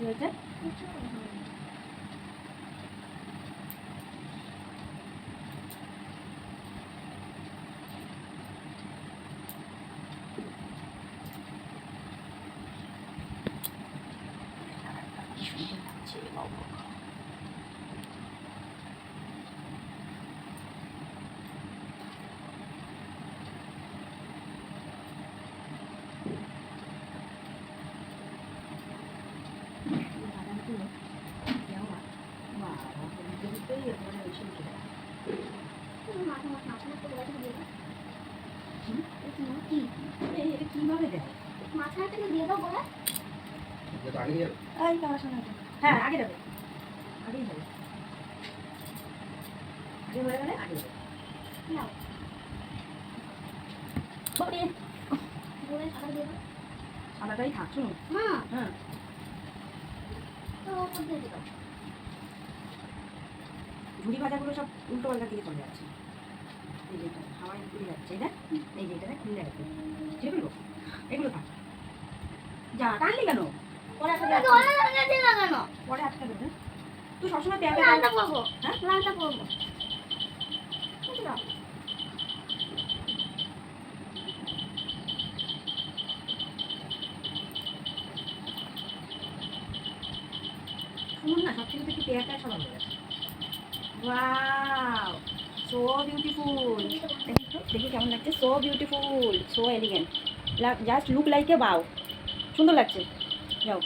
কি হয়েছে Thank সুন্দর কীভাবে দেয় মাথায় থেকে দিয়ে দাও বলে এই তোমার সামনে হ্যাঁ আগে আগেই যাবে আগে হয়ে গেলে আগে নাও বলে সাদা দিয়ে সাদাটাই থাক শুনুন। হ্যাঁ। ঝুড়ি ভাজাগুলো সব উল্টো পাল্টা দিকে চলে যাচ্ছে। এই যেটা হাওয়ায় উড়ে যাচ্ছে দেখ এই যে এটা খুলে যাচ্ছে ছেড়ে এগুলো থাক। যা টানলি কেন? পরে আটকা লাগানো পরে আটকা দেবে তুই সবসময় লালটা করব। হ্যাঁ? লালটা করব। শুনুন না সব থেকে একটু পেয়ারটা সব হয়ে গেছে। ওয়াও সো বিউটিফুল দেখি দেখি কেমন লাগছে। So beautiful so elegant just look like a বাও সুন্দর লাগছে। যাও।